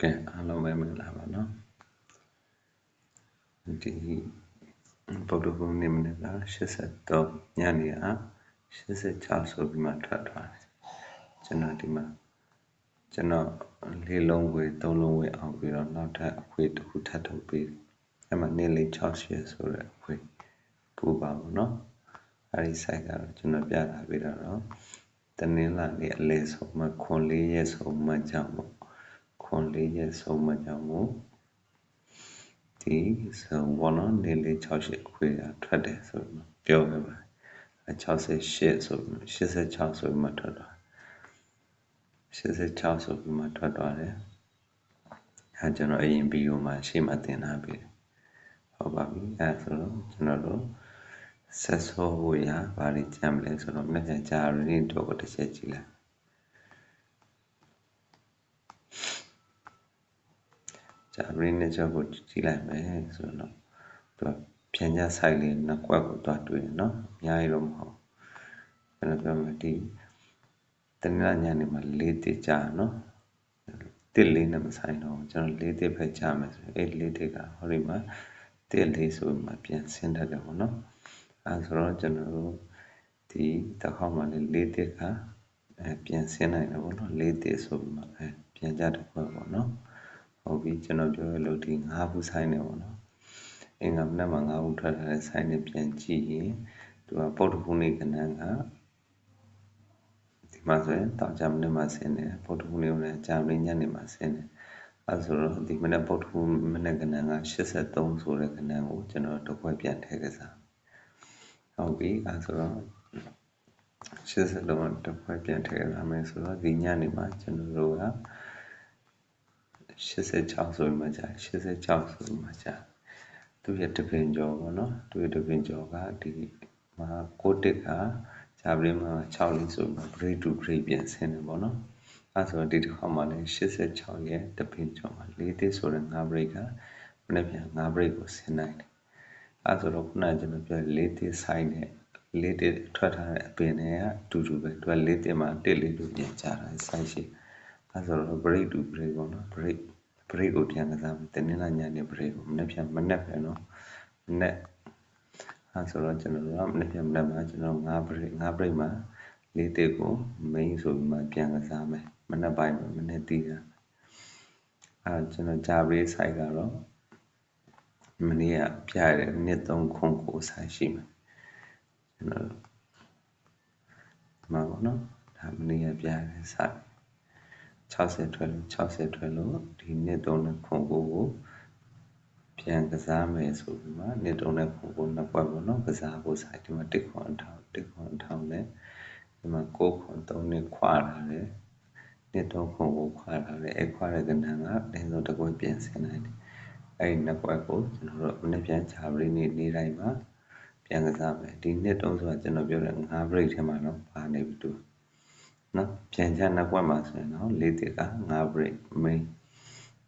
ကဲအားလုံးပဲမင်္ဂလာပါနော်ဒီဗုဒ္ဓဘုရားနေ့မနေ့က83ညနေက86ဆိုပြီးမှထွက်သွားတယ်ကျွန်တော်ဒီမှာကျွန်တော်လေးလုံးဝေသုံးလုံးဝေအောင်ပြီးတော့နောက်ထပ်အခွေတစ်ခုထပ်ထုတ်ပြီးအဲ့မှာနေ့လေး68ဆိုတဲ့အခွေပူပါဘူးနော်အဲ့ဒီ site ကတော့ကျွန်တော်ပြတာပြီးတော့တနင်္လာနေ့အလဲဆုံးမှခွန်လေးရက်ဆုံးမှကြောင့်ပေါ့ ခွန်လေးရက်ဆုံးမှကြောင့်မို့ဒီဆိုဘောနော်နေလေး68ခွေကထွက်တယ်ဆိုတော့ပြောခဲ့ပါ68ဆို86ဆိုပြီးမှထွက်သွား86ဆိုပြီးမှထွက်သွားတယ်အဲကျွန်တော်အရင်ဗီဒီယိုမှာရှေ့မှာသင်ထားပြီဟုတ်ပါပြီအဲဆိုတော့ကျွန်တော်တို့ဆက်စောဖို့ရဘာတွေကြံမလဲဆိုတော့မျက်နှာကြာရင်းတော့တစ်ချက်ကြည့်လိုက် ဂျာဘရင်းနဲ့ချက်ကိုကြည့်လိုက်မယ်ဆိုတော့သူကပြန်ကြဆိုင်လေးနှစ်ကွက်ကိုတွားတွေ့တယ်နော်အများကြီးတော့မဟုတ်ဘယ်လိုပြောမလဲဒီတနင်္လာညနေမှာလေးတိကြာနော်တစ်လေးနဲ့မဆိုင်တော့ကျွန်တော်လေးတစ်ပဲကြာမယ်ဆိုအဲ့လေးတစ်ကဟောဒီမှာတစ်လေးဆိုမှပြန်ဆင်းတတ်တယ်ပေါ့နော်အဲဆိုတော့ကျွန်တော်တို့ဒီတစ်ခေါက်မှလေးလေးတစ်ကအဲပြန်ဆင်းနိုင်တယ်ပေါ့နော်လေးတစ်ဆိုမှအဲပြန်ကြတဲ့ဘက်ပေါ့နော် ဟုတ်ပြီကျွန်တော်ပြောရလို့ဒီ၅ခုဆိုင်နေပေါ့နော်အင်္ဂါမနက်မှာ၅ခုထွက်လာတဲ့ဆိုင်နေပြန်ကြည့်ရင်သူကပုတ်တခုနေကနန်းကဒီမှာဆိုရင်တောင်ကြမနေ့မှာဆင်းတယ်ပုတ်တခုနေကကြာမနေ့ညနေမှာဆင်းတယ်အဲဆိုတော့ဒီမနေ့ပုတ်တခုမနေ့ကနန်းက83ဆိုတဲ့ကနန်းကိုကျွန်တော်တစ်ခွက်ပြန်ထည့်ကစားဟုတ်ပြီအဲဆိုတော့80လုံးတစ်ခွက်ပြန်ထည့်ရမယ်ဆိုတော့ဒီညနေမှာကျွန်တော်တို့က 86ဆိုမှကြာ86ဆိုမှကြာသူရဲ့တပင်ကျော်ပေါ့နော်သူရဲ့တပင်ကျော်ကဒီမှာကိုတစ်ကဂျာပရင်မှာ6လေးဆိုမှ grade to grade ပြန်ဆင်းတယ်ပေါ့နော်အဲဆိုတော့ဒီတစ်ခါမှလည်း86ရဲ့တပင်ကျော်မှာ4တစ်ဆိုတဲ့5 break ကမနေ့ပြန်5 break ကိုဆင်းနိုင်တယ်အဲဆိုတော့ခုနကကျွန်တော်ပြော4တစ်ဆိုင်နဲ့4တစ်ထွက်ထားတဲ့အပင်တွေကအတူတူပဲသူက4တစ်မှာ1လေးလို့ပြန်ကြတာဆိုင်ရှိ အဲဆိုတော့ break to break ပေါ့နော် break break ကိုပြန်ကစားမယ်တနင်္လာညနေ break ကိုမနေ့ပြန်မနေ့ပဲနော်မနေ့အဲဆိုတော့ကျွန်တော်တို့ကမနေ့ပြန်မနေ့မှာကျွန်တော်9 break 9 break မှာလေးတစ်ကို main ဆိုပြီးမှပြန်ကစားမယ်မနေ့ပိုင်းမှာမနေ့တည်တာအဲကျွန်တော်ဂျာ break site ကတော့မနေ့ကပြရတဲ့နှစ်3ခုကိုဆိုင်ရှိမယ်ကျွန်တော်မှာပေါ့နော်ဒါမနေ့ကပြရတဲ့ site 60ထွက်လို့60ထွက်လို့ဒီနှစ်တုံးနဲ့ခွန်ကိုကိုပြန်ကစားမယ်ဆိုပြီးမှနှစ်တုံးနဲ့ခွန်ကိုနှစ်ပွဲပေါ့နော်ကစားဖို့ဆိုင်ဒီမှာတစ်ခွန်ထောင်တစ်ခွန်ထောင်နဲ့ဒီမှာကိုခွန်3နှစ်ခွာလာတယ်နှစ်တုံးခွန်ကိုခွာလာတယ်အဲခွာတဲ့ကဏ္ဍကတင်းစုံတစ်ပွဲပြန်ဆင်းနိုင်တယ်အဲဒီနှစ်ပွဲကိုကျွန်တော်တို့မနေ့ပြန်ချာပရိနေ့နေ့တိုင်းမှာပြန်ကစားမယ်ဒီနှစ်တုံးဆိုတာကျွန်တော်ပြောတဲ့9 break ထဲမှာတော့ပါနေပြီတူ နော်ပြန်ချနှစ်ကွက်မှာဆိုရင်တော့၄တစ်က5 break main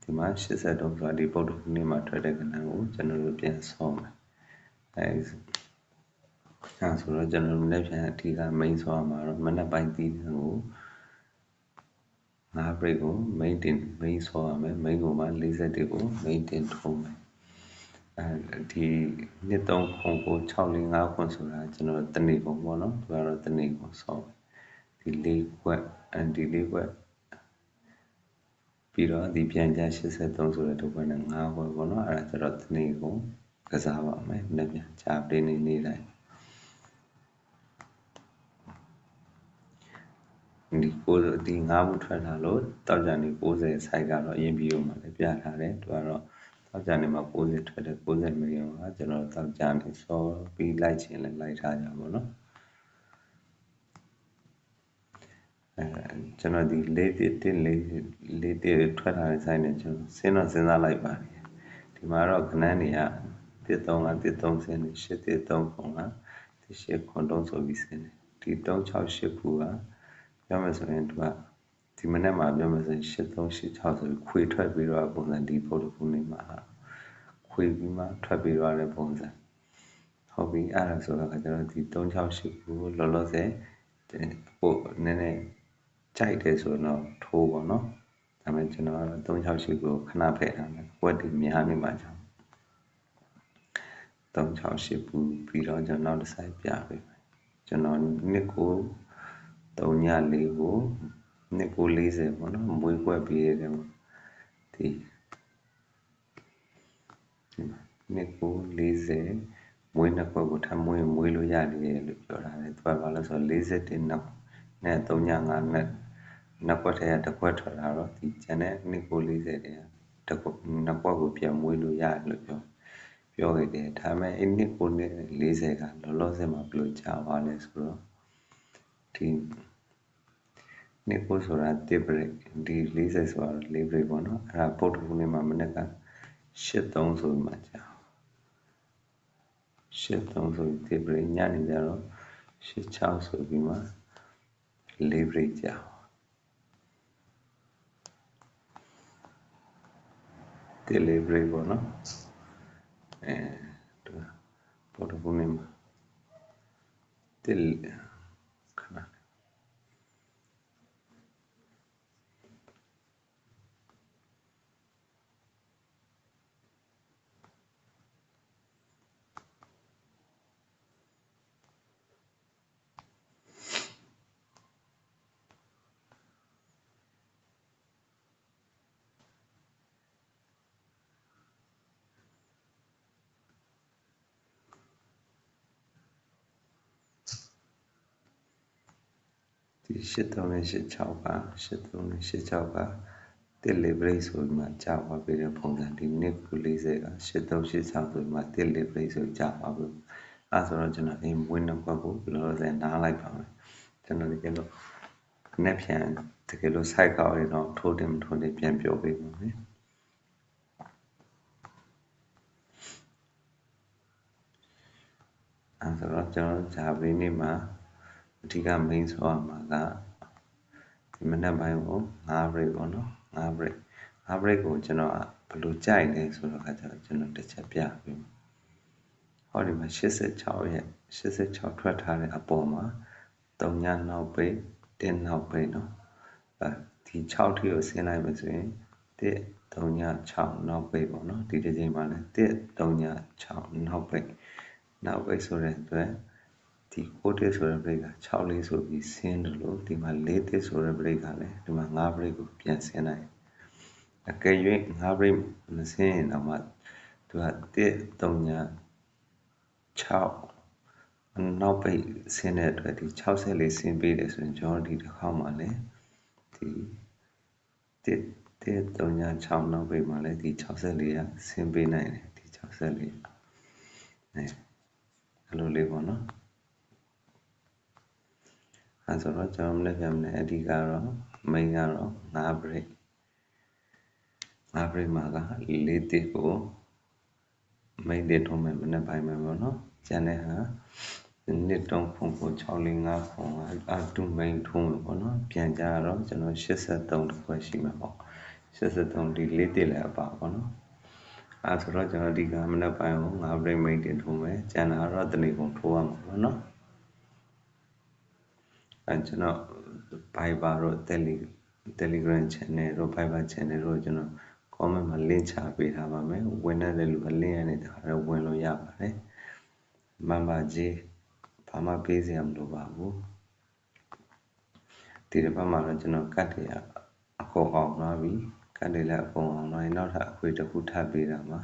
ဒီမှာ80တုံးဆိုတာဒီပုတ်တုနေ့မှာထွက်တဲ့ကဏ္ဍကိုကျွန်တော်တို့ပြန်ဆောမယ်အဲအဲဆိုတော့ကျွန်တော်တို့လည်းပြန်အထီးက main ဆောရမှာတော့မနက်ပိုင်းတီးတယ်ကို5 break ကို main တင် main ဆောရမယ် main ကိုမှ41ကို main တင်ထုံးမယ်အဲဒီနှစ်သုံးခုကို645ခုဆိုတာကျွန်တော်တနေ့ကုန်ပေါ့နော်သူကတော့တနေ့ကုန်ဆောမယ် ဒီလေးခွက်အန်ဒီလေးခွက်ပြီးတော့ဒီပြန်ကြ83ဆိုတဲ့တစ်ခွက်နဲ့5ခွက်ပေါ့နော်အဲ့ဒါကျတော့တနေ့ကိုကစားပါမယ်နှစ်ပြန်ချာပေးနေနေတိုင်းဒီကိုဒီ၅ဘူးထွက်လာလို့တောက်ကြနေ90 site ကတော့အရင်ဗီဒီယိုမှာလည်းပြထားတယ်သူကတော့တောက်ကြနေမှာ90ထွက်တယ်90မီလီယံကကျွန်တော်တောက်ကြနေစောပြီးလိုက်ချင်လည်းလိုက်ထားကြပါတော့ အဲကျွန်တော်ဒီလေးတစ်တစ်လေးလေးတစ်ထွက်လာတဲ့ဆိုင်နဲ့ကျွန်တော်စဉ်းတော့စဉ်းစားလိုက်ပါတယ်ဒီမှာတော့ခဏန်းတွေကတစ်သုံးကတစ်သုံးစင်းနေရှစ်တစ်သုံးခုကတစ်ရှစ်ခွန်တုံးဆိုပြီးစင်းနေဒီ368ခုကပြောမယ်ဆိုရင်သူကဒီမနေ့မှာပြောမယ်ဆိုရင်8386ဆိုပြီးခွေထွက်ပြီးတော့ပုံစံဒီပုတ်တခုနေမှာခွေပြီးမှထွက်ပြီးတော့တဲ့ပုံစံဟုတ်ပြီအဲ့ဒါဆိုတော့ကျွန်တော်ဒီ368ခုလောလောဆယ်ဟိုနည်းနည်း ကြိုက်တယ်ဆိုတော့ထိုးပေါ့နော်ဒါပေမဲ့ကျွန်တော်ကတော့368ကိုခဏဖယ်ထားမယ်ဝက်ဒီများနေမှာကြောင့်368ပူပြီးတော့ကျွန်တော်နောက်တစ်ဆိုင်ပြပေးမယ်ကျွန်တော်နှစ်ကို3ည4ကိုနှစ်ကို40ပေါ့နော်မွေးကွက်ပြီးရတယ်ပေါ့ဒီနှစ်ကို40မွေးနှစ်ကွက်ကိုထပ်မွေးမွေးလို့ရတယ်လို့ပြောတာလေသူကဘာလို့ဆို40တင်နောက်နဲ့3ည5 နဲ့နှစ်ကွက်ထဲကတစ်ကွက်ထွက်လာတော့ဒီကျန်တဲ့နှစ်ကို40တဲ့တစ်ကွက်နှစ်ကွက်ကိုပြန်မွေးလို့ရတယ်လို့ပြောပြောခဲ့တယ်ဒါပေမဲ့အဲ့နှစ်ကို40ကလောလောဆယ်မှာဘယ်လိုကြာပါလဲဆိုတော့ဒီနှစ်ကိုဆိုတာတစ်ဘရိတ်ဒီ40ဆိုတာ4ဘရိတ်ပေါ့နော်အဲ့ဒါပုတ်တူနေမှာမနေ့က83ဆိုပြီးမှကြာ83ဆိုပြီးတစ်ဘရိတ်ညနေကြတော့86ဆိုပြီးမှ4ဘရိတ်ကြာ တစ်လေးဘရိတ်ပေါ့နော်အဲပုတ်တူနေမှာတစ်ခဏ ဒီ83နဲ့86က83နဲ့86ကတစ်လေး break ဆိုပြီးမှကြာသွားပြီတဲ့ပုံစံဒီနှစ်ကို40က8386ဆိုပြီးမှတစ်လေး break ဆိုကြာသွားပြီအဲဆိုတော့ကျွန်တော်အိမ်ဝင်းနှစ်ခွက်ကိုဘယ်လိုလဲနားလိုက်ပါမယ်ကျွန်တော်ဒီကလို့နဲ့ပြန်တကယ်လို့ site ကောက်ရင်တော့ထိုးတယ်မထိုးတယ်ပြန်ပြောပေးပါမယ်အဲဆိုတော့ကျွန်တော်ဂျာဗီနေ့မှာ အဓိက main ဆိုရမှာကဒီမနက်ပိုင်းကို9 break ပေါ့နော်9 break 9 break ကိုကျွန်တော်ဘယ်လိုကြိုက်လဲဆိုတော့အခါကျတော့ကျွန်တော်တစ်ချက်ပြပေးမယ်ဟောဒီမှာ86ရဲ့86ထွက်ထားတဲ့အပေါ်မှာ3ညနောက်ပိတ်1နောက်ပိတ်နော်အဲဒီ6ထိကိုဆင်းလိုက်မယ်ဆိုရင်1 3ည6နောက်ပိတ်ပေါ့နော်ဒီတစ်ချိန်မှာလည်း1 3ည6နောက်ပိတ်နောက်ပိတ်ဆိုတဲ့အတွက် ဒီ6တစ်ဆိုတဲ့ break က6လေးဆိုပြီးဆင်းတယ်လို့ဒီမှာ4တစ်ဆိုတဲ့ break ကလည်းဒီမှာ5 break ကိုပြန်ဆင်းလိုက်အကယ်၍5 break မဆင်းရင်တော့မှသူက1 3ည6နောက်ပိတ်ဆင်းတဲ့အတွက်ဒီ60လေးဆင်းပေးတယ်ဆိုရင်ကျွန်တော်ဒီတစ်ခေါက်မှာလည်းဒီ1 1 3ည6နောက်ပိတ်မှာလည်းဒီ60လေးကဆင်းပေးနိုင်တယ်ဒီ60လေးအဲအဲ့လိုလေးပေါ့နော် အဲဆိုတော့ကျွန်တော်မနေ့ကမနေ့အဓိကတော့ main ကတော့9 break 9 break မှာက၄တိကို main တိထုံးမယ်မနေ့ပိုင်းမှာပေါ့နော်ကျန်တဲ့ဟာနှစ်တုံးဖုံကို605ဖုံအတူ main ထုံးလို့ပေါ့နော်ပြန်ကြတော့ကျွန်တော်83တခွက်ရှိမှာပေါ့83ဒီ၄တိလည်းအပါပေါ့နော်အဲဆိုတော့ကျွန်တော်ဒီကမနေ့ပိုင်းကို9 break main တင်ထုံးမယ်ကျန်တာတော့တနေ့ကုန်ထိုးရမှာပေါ့နော် အဲကျွန်တော် Viber တို့ Telegram channel တို့ Viber channel တို့ကျွန်တော် comment မှာ link ချပေးထားပါမယ်ဝင်တဲ့လူက link ရတဲ့တခါတော့ဝင်လို့ရပါတယ်မမကြီးဘာမှပေးစရာမလိုပါဘူးဒီတစ်ပတ်မှာတော့ကျွန်တော်ကတ်တွေအကုန်အောင်သွားပြီကတ်တွေလည်းအကုန်အောင်သွားရင်နောက်ထပ်အခွေတစ်ခုထပ်ပေးတာမှာ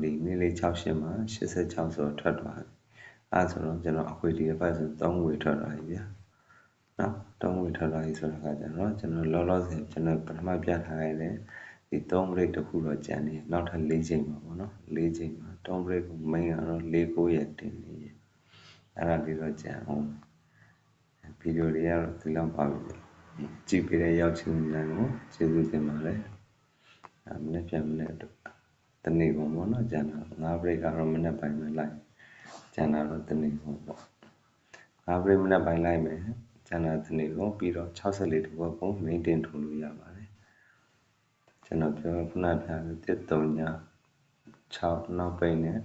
ဒီနေ့လေး68မှာ86ဆိုထွက်သွားပြီအဲဆိုတော့ကျွန်တော်အခွေဒီတစ်ပတ်ဆို3ငွေထွက်သွားပြီဗျာ နော်တုံးဝင်ထွက်လာပြီဆိုတော့ကကြတော့ကျွန်တော်လောလောဆယ်ကျွန်တော်ပထမပြထားခဲ့တဲ့ဒီ3 break တခုတော့ကျန်နေနောက်ထပ်4ချိန်ပါပေါ့နော်4ချိန်မှာ3 break ကို main ကတော့4 9ရက်တင်နေရအဲ့ဒါလေးတော့ကျန်အောင်ဗီဒီယိုတွေကတော့ဒီလောက်ပါပြီကြည့်ပေးတဲ့ရောက်ချင်းများကိုကျေးဇူးတင်ပါတယ်အမနေ့ပြန်မနေ့တော့တနေ့ကုန်ပေါ့နော်ကျန်တာ5 break ကတော့မနေ့ပိုင်းမှာလိုက်ကျန်တာတော့တနေ့ကုန်ပေါ့5 break မနေ့ပိုင်းလိုက်မယ် ကျန်တာတနေ့ကိုပြီးတော့64တဘောကို maintain ထုံလို့ရပါတယ်ကျွန်တော်ပြောခုနပြတဲ့3ည6နောက်ပိတ်နဲ့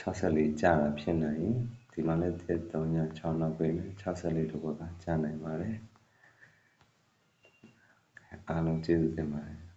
64ကြာတာဖြစ်နိုင်ဒီမှာလည်း3ည6နောက်ပိတ်နဲ့64တဘောကကြာနိုင်ပါတယ်အားလုံးကျေးဇူးတင်ပါတယ်